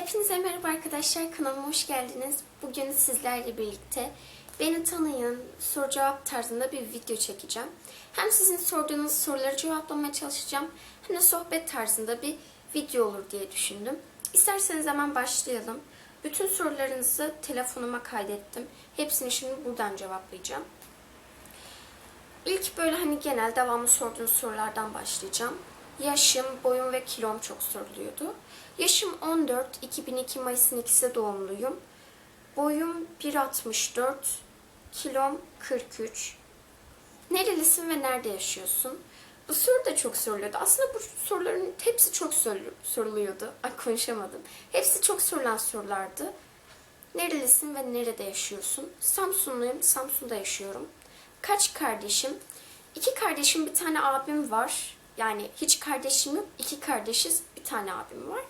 Hepinize merhaba arkadaşlar. Kanalıma hoş geldiniz. Bugün sizlerle birlikte beni tanıyın soru cevap tarzında bir video çekeceğim. Hem sizin sorduğunuz soruları cevaplamaya çalışacağım hem de sohbet tarzında bir video olur diye düşündüm. İsterseniz hemen başlayalım. Bütün sorularınızı telefonuma kaydettim. Hepsini şimdi buradan cevaplayacağım. İlk böyle hani genel devamlı sorduğunuz sorulardan başlayacağım. Yaşım, boyum ve kilom çok soruluyordu. Yaşım 14, 2002 Mayıs'ın ikisi doğumluyum. Boyum 1.64, kilom 43. Nerelisin ve nerede yaşıyorsun? Bu soru da çok soruluyordu. Aslında bu soruların hepsi çok sorulu- soruluyordu. Ay konuşamadım. Hepsi çok sorulan sorulardı. Nerelisin ve nerede yaşıyorsun? Samsunluyum, Samsun'da yaşıyorum. Kaç kardeşim? İki kardeşim, bir tane abim var. Yani hiç kardeşim yok, iki kardeşiz, bir tane abim var.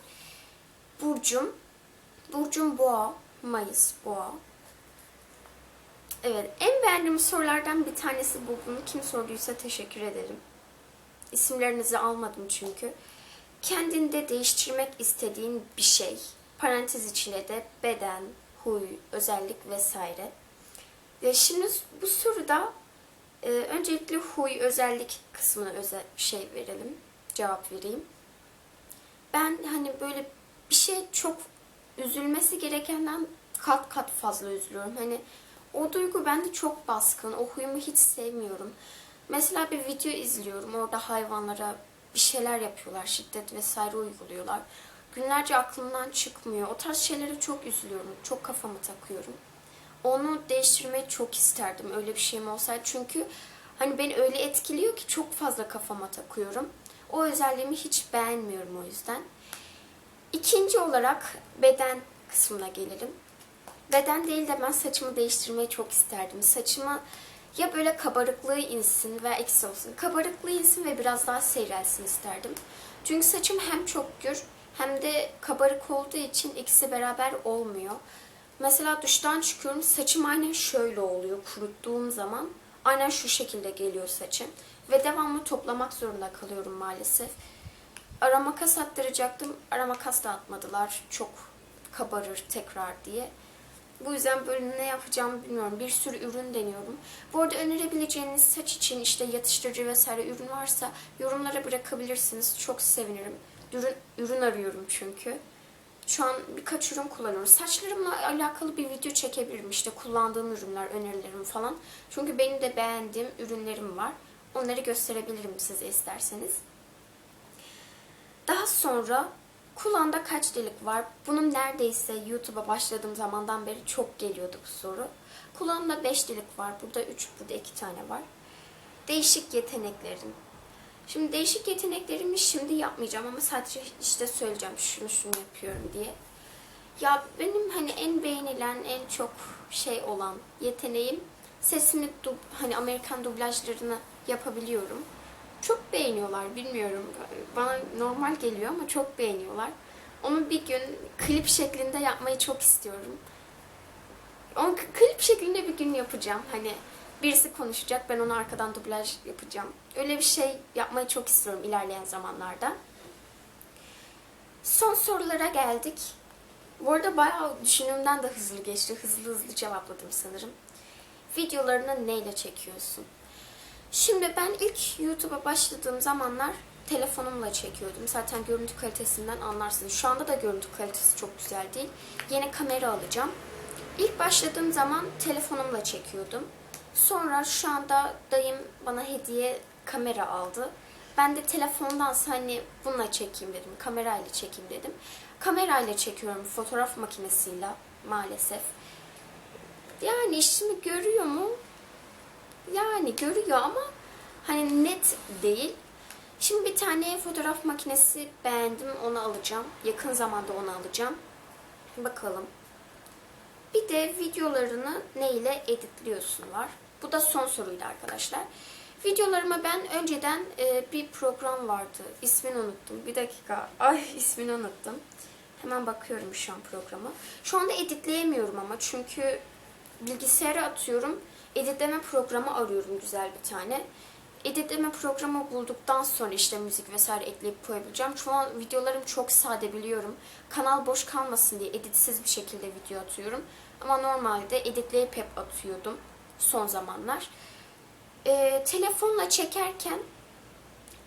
Burcum, Burcum Boğa, Mayıs Boğa. Evet, en beğendiğim sorulardan bir tanesi bu. Bunu kim sorduysa teşekkür ederim. İsimlerinizi almadım çünkü. Kendinde değiştirmek istediğin bir şey. Parantez içinde de beden, huy, özellik vesaire. Şimdi bu soruda e, öncelikle huy, özellik kısmına özel şey verelim. Cevap vereyim. Ben hani böyle bir şey çok üzülmesi gerekenden kat kat fazla üzülüyorum. Hani o duygu bende çok baskın. O huyumu hiç sevmiyorum. Mesela bir video izliyorum. Orada hayvanlara bir şeyler yapıyorlar. Şiddet vesaire uyguluyorlar. Günlerce aklımdan çıkmıyor. O tarz şeylere çok üzülüyorum. Çok kafamı takıyorum. Onu değiştirmeyi çok isterdim. Öyle bir şeyim olsaydı. Çünkü hani beni öyle etkiliyor ki çok fazla kafama takıyorum. O özelliğimi hiç beğenmiyorum o yüzden. İkinci olarak beden kısmına gelelim. Beden değil de ben saçımı değiştirmeyi çok isterdim. Saçımı ya böyle kabarıklığı insin veya eksi olsun. Kabarıklığı insin ve biraz daha seyrelsin isterdim. Çünkü saçım hem çok gür hem de kabarık olduğu için ikisi beraber olmuyor. Mesela duştan çıkıyorum saçım aynen şöyle oluyor kuruttuğum zaman. Aynen şu şekilde geliyor saçım. Ve devamlı toplamak zorunda kalıyorum maalesef. Ara makas attıracaktım. Ara makas da atmadılar. Çok kabarır tekrar diye. Bu yüzden böyle ne yapacağımı bilmiyorum. Bir sürü ürün deniyorum. Bu arada önerebileceğiniz saç için işte yatıştırıcı vesaire ürün varsa yorumlara bırakabilirsiniz. Çok sevinirim. Ürün, ürün arıyorum çünkü. Şu an birkaç ürün kullanıyorum. Saçlarımla alakalı bir video çekebilirim. İşte kullandığım ürünler, önerilerim falan. Çünkü benim de beğendiğim ürünlerim var. Onları gösterebilirim size isterseniz. Daha sonra kulağında kaç delik var? Bunun neredeyse YouTube'a başladığım zamandan beri çok geliyordu bu soru. Kulağımda 5 delik var. Burada 3, burada 2 tane var. Değişik yeteneklerim. Şimdi değişik yeteneklerimi şimdi yapmayacağım ama sadece işte söyleyeceğim şunu şunu yapıyorum diye. Ya benim hani en beğenilen, en çok şey olan yeteneğim sesimi dub, hani Amerikan dublajlarını yapabiliyorum. Çok beğeniyorlar bilmiyorum. Bana normal geliyor ama çok beğeniyorlar. Onu bir gün klip şeklinde yapmayı çok istiyorum. Onu klip şeklinde bir gün yapacağım. Hani birisi konuşacak ben ona arkadan dublaj yapacağım. Öyle bir şey yapmayı çok istiyorum ilerleyen zamanlarda. Son sorulara geldik. Bu arada bayağı düşündüğümden de hızlı geçti. Hızlı hızlı cevapladım sanırım. Videolarını neyle çekiyorsun? Şimdi ben ilk YouTube'a başladığım zamanlar telefonumla çekiyordum. Zaten görüntü kalitesinden anlarsınız. Şu anda da görüntü kalitesi çok güzel değil. Yeni kamera alacağım. İlk başladığım zaman telefonumla çekiyordum. Sonra şu anda dayım bana hediye kamera aldı. Ben de telefondansa hani bununla çekeyim dedim. Kamerayla çekeyim dedim. Kamerayla çekiyorum fotoğraf makinesiyle maalesef. Yani işimi görüyor mu? Yani görüyor ama hani net değil. Şimdi bir tane fotoğraf makinesi beğendim. Onu alacağım. Yakın zamanda onu alacağım. Bakalım. Bir de videolarını neyle editliyorsun var. Bu da son soruydu arkadaşlar. Videolarıma ben önceden e, bir program vardı. İsmini unuttum. Bir dakika. Ay ismini unuttum. Hemen bakıyorum şu an programa. Şu anda editleyemiyorum ama çünkü bilgisayara atıyorum. Editleme programı arıyorum güzel bir tane. Editleme programı bulduktan sonra işte müzik vesaire ekleyip koyabileceğim. Şu an videolarım çok sade biliyorum. Kanal boş kalmasın diye editsiz bir şekilde video atıyorum. Ama normalde editleyip hep atıyordum son zamanlar. Ee, telefonla çekerken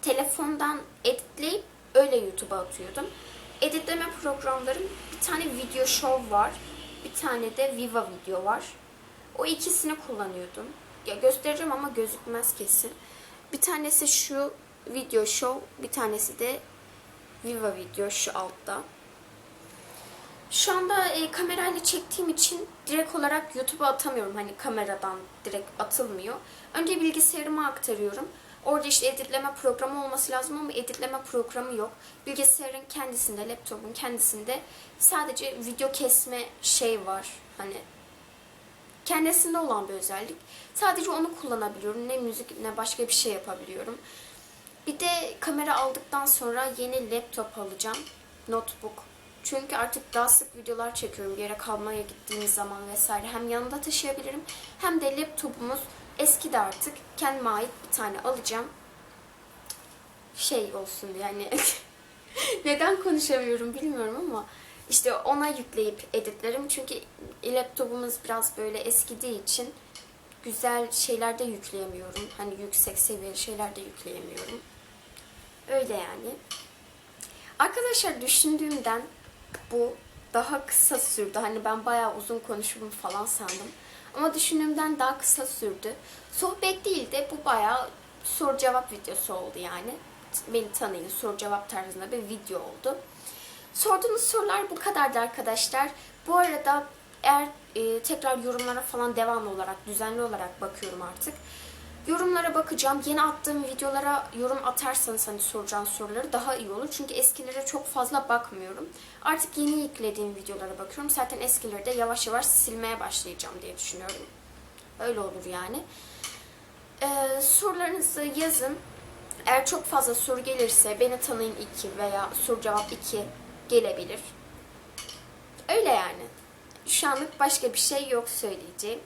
telefondan editleyip öyle YouTube'a atıyordum. Editleme programlarım bir tane Video Show var. Bir tane de Viva Video var. O ikisini kullanıyordum. Ya göstereceğim ama gözükmez kesin. Bir tanesi şu Video Show, bir tanesi de Viva Video şu altta. Şu anda e, kamerayla çektiğim için direkt olarak YouTube'a atamıyorum. Hani kameradan direkt atılmıyor. Önce bilgisayarıma aktarıyorum. Orada işte editleme programı olması lazım ama editleme programı yok. Bilgisayarın kendisinde, laptopun kendisinde sadece video kesme şey var. Hani kendisinde olan bir özellik. Sadece onu kullanabiliyorum. Ne müzik ne başka bir şey yapabiliyorum. Bir de kamera aldıktan sonra yeni laptop alacağım. Notebook. Çünkü artık daha sık videolar çekiyorum. Bir yere kalmaya gittiğimiz zaman vesaire. Hem yanında taşıyabilirim hem de laptopumuz eski de artık. Kendime ait bir tane alacağım. Şey olsun yani. Neden konuşamıyorum bilmiyorum ama işte ona yükleyip editlerim. Çünkü laptopumuz biraz böyle eskidiği için güzel şeyler de yükleyemiyorum. Hani yüksek seviyeli şeyler de yükleyemiyorum. Öyle yani. Arkadaşlar düşündüğümden bu daha kısa sürdü. Hani ben bayağı uzun konuşurum falan sandım. Ama düşündüğümden daha kısa sürdü. Sohbet değil de bu bayağı soru cevap videosu oldu yani. Beni tanıyın soru cevap tarzında bir video oldu. Sorduğunuz sorular bu kadardı arkadaşlar. Bu arada eğer e, tekrar yorumlara falan devamlı olarak, düzenli olarak bakıyorum artık. Yorumlara bakacağım. Yeni attığım videolara yorum atarsanız hani soracağınız soruları daha iyi olur. Çünkü eskilere çok fazla bakmıyorum. Artık yeni yüklediğim videolara bakıyorum. Zaten eskileri de yavaş yavaş silmeye başlayacağım diye düşünüyorum. Öyle olur yani. Ee, sorularınızı yazın. Eğer çok fazla soru gelirse beni tanıyın 2 veya soru cevap 2 gelebilir. Öyle yani. Şu anlık başka bir şey yok söyleyeceğim.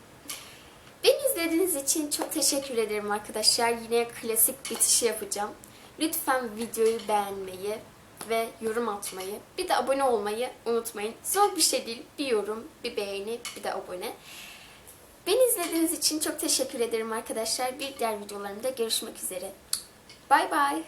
Beni izlediğiniz için çok teşekkür ederim arkadaşlar. Yine klasik bitişi yapacağım. Lütfen videoyu beğenmeyi ve yorum atmayı, bir de abone olmayı unutmayın. Zor bir şey değil. Bir yorum, bir beğeni, bir de abone. Beni izlediğiniz için çok teşekkür ederim arkadaşlar. Bir diğer videolarımda görüşmek üzere. Bay bay.